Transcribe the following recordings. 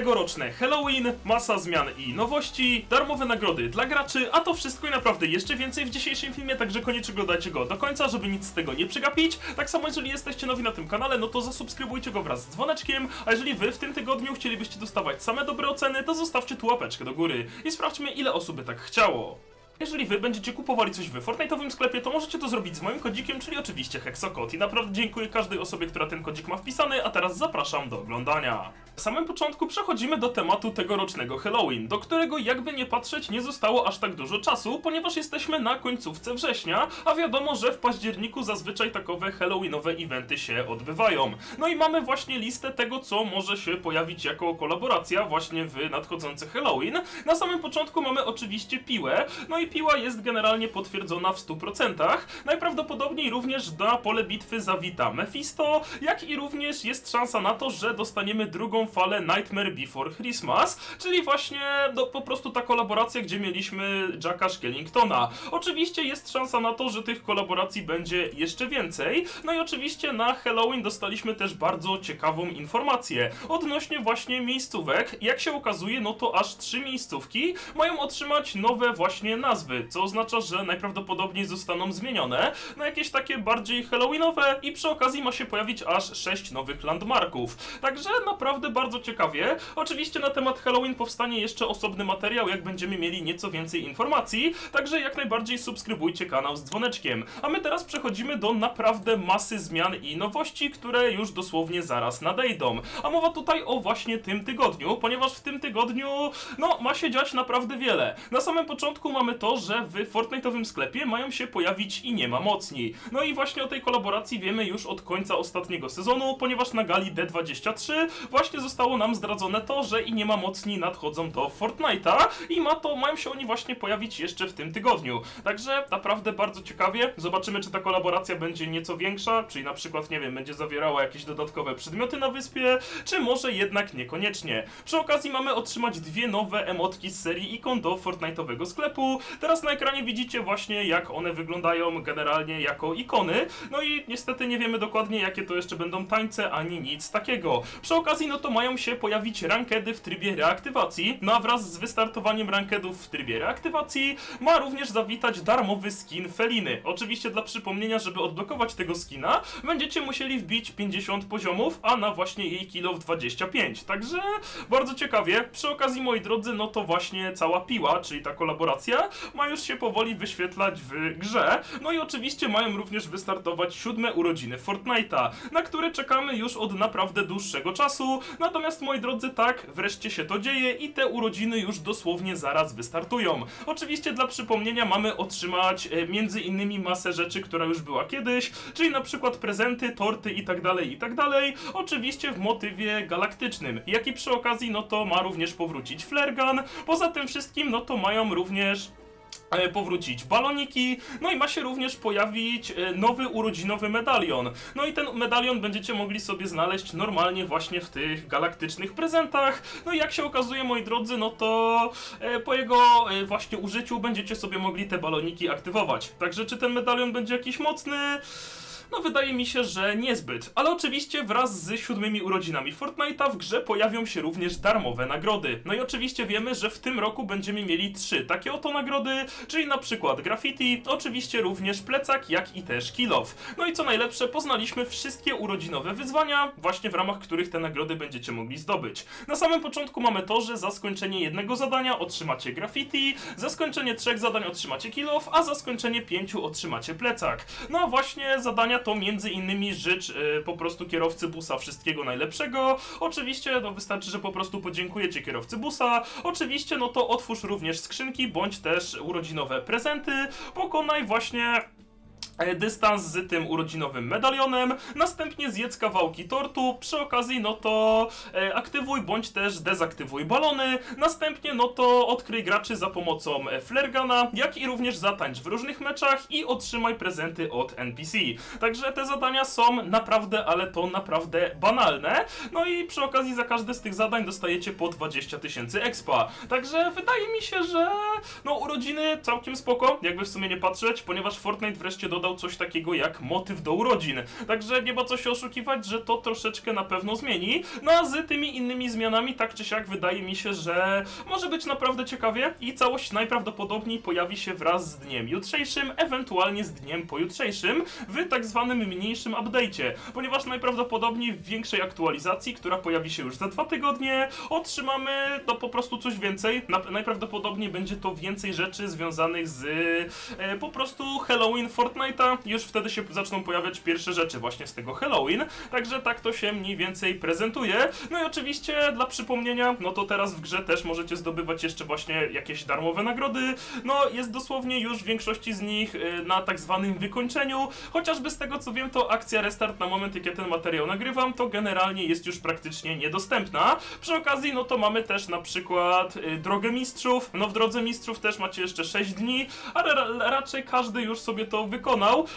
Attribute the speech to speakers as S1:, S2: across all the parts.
S1: Tegoroczne Halloween, masa zmian i nowości, darmowe nagrody dla graczy, a to wszystko i naprawdę jeszcze więcej w dzisiejszym filmie, także koniecznie oglądajcie go do końca, żeby nic z tego nie przegapić. Tak samo jeżeli jesteście nowi na tym kanale, no to zasubskrybujcie go wraz z dzwoneczkiem, a jeżeli wy w tym tygodniu chcielibyście dostawać same dobre oceny, to zostawcie tu łapeczkę do góry i sprawdźmy ile osób by tak chciało. Jeżeli wy będziecie kupowali coś w Fortnite'owym sklepie, to możecie to zrobić z moim kodzikiem, czyli oczywiście Hexakot. I naprawdę dziękuję każdej osobie, która ten kodzik ma wpisany, a teraz zapraszam do oglądania. W samym początku przechodzimy do tematu tegorocznego Halloween, do którego jakby nie patrzeć nie zostało aż tak dużo czasu, ponieważ jesteśmy na końcówce września, a wiadomo, że w październiku zazwyczaj takowe Halloweenowe eventy się odbywają. No i mamy właśnie listę tego, co może się pojawić jako kolaboracja właśnie w nadchodzący Halloween. Na samym początku mamy oczywiście piłę, no i piła jest generalnie potwierdzona w 100%. Najprawdopodobniej również na pole bitwy zawita Mephisto, jak i również jest szansa na to, że dostaniemy drugą falę Nightmare Before Christmas, czyli właśnie po prostu ta kolaboracja, gdzie mieliśmy Jacka Skellingtona. Oczywiście jest szansa na to, że tych kolaboracji będzie jeszcze więcej. No i oczywiście na Halloween dostaliśmy też bardzo ciekawą informację odnośnie właśnie miejscówek. Jak się okazuje, no to aż trzy miejscówki mają otrzymać nowe właśnie nazwy, co oznacza, że najprawdopodobniej zostaną zmienione na jakieś takie bardziej halloweenowe i przy okazji ma się pojawić aż sześć nowych landmarków. Także naprawdę bardzo ciekawie. Oczywiście na temat Halloween powstanie jeszcze osobny materiał, jak będziemy mieli nieco więcej informacji, także jak najbardziej subskrybujcie kanał z dzwoneczkiem. A my teraz przechodzimy do naprawdę masy zmian i nowości, które już dosłownie zaraz nadejdą. A mowa tutaj o właśnie tym tygodniu, ponieważ w tym tygodniu, no, ma się dziać naprawdę wiele. Na samym początku mamy to, że w Fortnite'owym sklepie mają się pojawić i nie ma mocni. No i właśnie o tej kolaboracji wiemy już od końca ostatniego sezonu, ponieważ na gali D23 właśnie zostało nam zdradzone to, że i nie ma mocni nadchodzą do Fortnite'a i ma to, mają się oni właśnie pojawić jeszcze w tym tygodniu. Także naprawdę bardzo ciekawie. Zobaczymy, czy ta kolaboracja będzie nieco większa, czyli na przykład, nie wiem, będzie zawierała jakieś dodatkowe przedmioty na wyspie, czy może jednak niekoniecznie. Przy okazji mamy otrzymać dwie nowe emotki z serii ikon do Fortnite'owego sklepu. Teraz na ekranie widzicie właśnie, jak one wyglądają generalnie jako ikony. No i niestety nie wiemy dokładnie, jakie to jeszcze będą tańce, ani nic takiego. Przy okazji, no to mają się pojawić rankedy w trybie reaktywacji. No a wraz z wystartowaniem rankedów w trybie reaktywacji ma również zawitać darmowy skin Feliny. Oczywiście dla przypomnienia, żeby odblokować tego skina, będziecie musieli wbić 50 poziomów, a na właśnie jej kilo w 25. Także bardzo ciekawie. Przy okazji, moi drodzy, no to właśnie cała piła, czyli ta kolaboracja, ma już się powoli wyświetlać w grze. No i oczywiście mają również wystartować siódme urodziny Fortnite'a, na które czekamy już od naprawdę dłuższego czasu. Natomiast, moi drodzy, tak, wreszcie się to dzieje i te urodziny już dosłownie zaraz wystartują. Oczywiście dla przypomnienia mamy otrzymać e, między innymi masę rzeczy, która już była kiedyś, czyli na przykład prezenty, torty i tak dalej, i tak. Oczywiście w motywie galaktycznym. Jak i przy okazji, no to ma również powrócić flare gun. Poza tym wszystkim, no to mają również powrócić baloniki, no i ma się również pojawić e, nowy urodzinowy medalion. No i ten medalion będziecie mogli sobie znaleźć normalnie właśnie w tych galaktycznych prezentach. No i jak się okazuje, moi drodzy, no to e, po jego e, właśnie użyciu będziecie sobie mogli te baloniki aktywować. Także czy ten medalion będzie jakiś mocny? No wydaje mi się, że niezbyt. Ale oczywiście wraz z siódmymi urodzinami Fortnite'a w grze pojawią się również darmowe nagrody. No i oczywiście wiemy, że w tym roku będziemy mieli trzy takie oto nagrody, czyli na przykład graffiti, oczywiście również plecak, jak i też kill off. No i co najlepsze, poznaliśmy wszystkie urodzinowe wyzwania, właśnie w ramach których te nagrody będziecie mogli zdobyć. Na samym początku mamy to, że za skończenie jednego zadania otrzymacie graffiti, za skończenie trzech zadań otrzymacie kill off, a za skończenie pięciu otrzymacie plecak. No a właśnie zadania to między innymi życz y, po prostu kierowcy busa wszystkiego najlepszego. Oczywiście no wystarczy, że po prostu podziękujecie kierowcy busa. Oczywiście no to otwórz również skrzynki bądź też urodzinowe prezenty. Pokonaj właśnie e, dystans z tym urodzinowym medalionem, następnie zjedz kawałki tortu, przy okazji no to e, aktywuj bądź też dezaktywuj balony, następnie no to odkryj graczy za pomocą e, flaregana, jak i również zatańcz w różnych meczach i otrzymaj prezenty od NPC. Także te zadania są naprawdę, ale to naprawdę banalne, no i przy okazji za każde z tych zadań dostajecie po 20 tysięcy expa. Także wydaje mi się, że no urodziny całkiem spoko, jakby w sumie nie patrzeć, ponieważ Fortnite wreszcie dodał coś takiego jak motyw do urodzin. Także nie ma co się oszukiwać, że to troszeczkę na pewno zmieni. No a z tymi innymi zmianami, tak czy siak, wydaje mi się, że może być naprawdę ciekawie i całość najprawdopodobniej pojawi się wraz z dniem jutrzejszym, ewentualnie z dniem pojutrzejszym w tak zwanym mniejszym update'cie, ponieważ najprawdopodobniej w większej aktualizacji, która pojawi się już za dwa tygodnie, otrzymamy no po prostu coś więcej. Na, najprawdopodobniej będzie to więcej rzeczy związanych z e, po prostu Halloween Fortnite'a. Już wtedy się zaczną pojawiać pierwsze rzeczy właśnie z tego Halloween, także tak to się mniej więcej prezentuje. No i oczywiście dla przypomnienia, no to teraz w grze też możecie zdobywać jeszcze właśnie jakieś darmowe nagrody. No jest dosłownie już w większości z nich e, na tak zwanym wykończeniu, chociażby z tego co wiem to akcja Restart na moment ja ten materiał nagrywam, to generalnie jest już praktycznie niedostępna. Przy okazji no to mamy też na przykład y, Drogę Mistrzów, no w Drodze Mistrzów też macie jeszcze 6 dni, ale ra raczej każdy już sobie to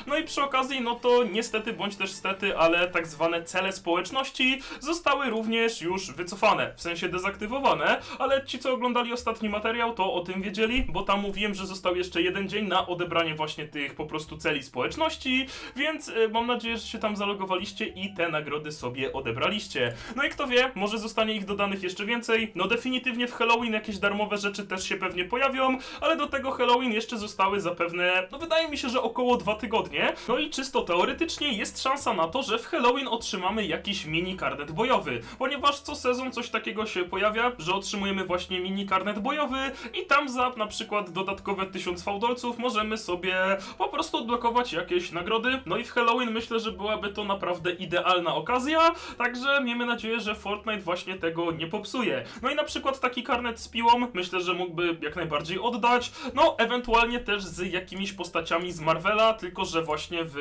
S1: No i przy okazji no to niestety bądź też stety, ale tak zwane cele społeczności zostały również już wycofane, w sensie dezaktywowane, ale ci co oglądali ostatni materiał to o tym wiedzieli, bo tam mówiłem, że został jeszcze jeden dzień na odebranie właśnie tych po prostu celi społeczności, więc y, mam nadzieję, że się tam zalogowaliście i te nagrody sobie odebraliście. No i kto wie, może zostanie ich dodanych jeszcze więcej. No definitywnie w Halloween jakieś darmowe rzeczy też się pewnie pojawią, ale do tego Halloween jeszcze zostały zapewne, no wydaje mi się, że około dwa tygodnie. No i czysto teoretycznie jest szansa na to, że w Halloween otrzymamy jakiś mini karnet bojowy, ponieważ co sezon coś takiego się pojawia, że otrzymujemy właśnie mini karnet bojowy i tam za na przykład dodatkowe 1000 fałdolców możemy sobie po prostu odblokować jakieś nagrody. No i w Halloween myślę, że byłaby to naprawdę idealna okazja, także miejmy nadzieję, że Fortnite właśnie tego nie popsuje. No i na przykład taki karnet z piłą myślę, że mógłby jak najbardziej oddać, no ewentualnie też z jakimiś postaciami z Marvela, tylko że właśnie w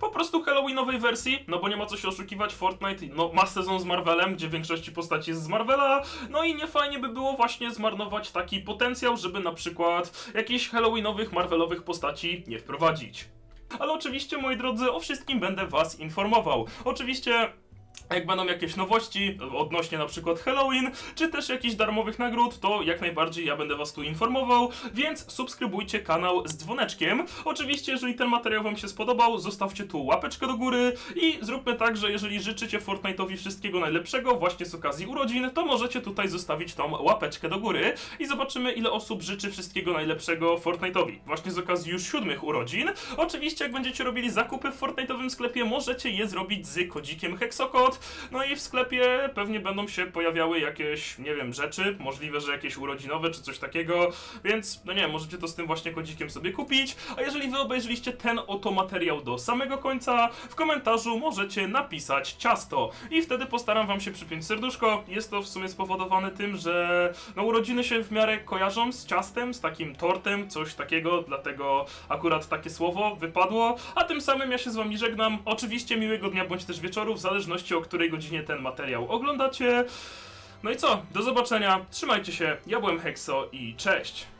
S1: po prostu Halloweenowej wersji, no bo nie ma co się oszukiwać, Fortnite no, ma sezon z Marvelem, gdzie w większości postaci jest z Marvela, no i nie fajnie by było właśnie zmarnować taki potencjał, żeby na przykład jakichś Halloweenowych, Marvelowych postaci nie wprowadzić. Ale oczywiście, moi drodzy, o wszystkim będę was informował. Oczywiście jak będą jakieś nowości odnośnie na przykład Halloween, czy też jakichś darmowych nagród, to jak najbardziej ja będę was tu informował, więc subskrybujcie kanał z dzwoneczkiem. Oczywiście, jeżeli ten materiał wam się spodobał, zostawcie tu łapeczkę do góry i zróbmy tak, że jeżeli życzycie Fortnite'owi wszystkiego najlepszego właśnie z okazji urodzin, to możecie tutaj zostawić tą łapeczkę do góry i zobaczymy ile osób życzy wszystkiego najlepszego Fortnite'owi właśnie z okazji już siódmych urodzin. Oczywiście jak będziecie robili zakupy w Fortnite'owym sklepie, możecie je zrobić z kodzikiem Hexokod, no i w sklepie pewnie będą się pojawiały jakieś, nie wiem, rzeczy, możliwe, że jakieś urodzinowe czy coś takiego, więc no nie wiem, możecie to z tym właśnie kodzikiem sobie kupić, a jeżeli wy obejrzeliście ten oto materiał do samego końca, w komentarzu możecie napisać ciasto i wtedy postaram wam się przypiąć serduszko. Jest to w sumie spowodowane tym, że no urodziny się w miarę kojarzą z ciastem, z takim tortem, coś takiego, dlatego akurat takie słowo wypadło, a tym samym ja się z wami żegnam. Oczywiście miłego dnia bądź też wieczoru, w zależności o której godzinie ten materiał oglądacie. No i co? Do zobaczenia, trzymajcie się, ja byłem Hexo i cześć!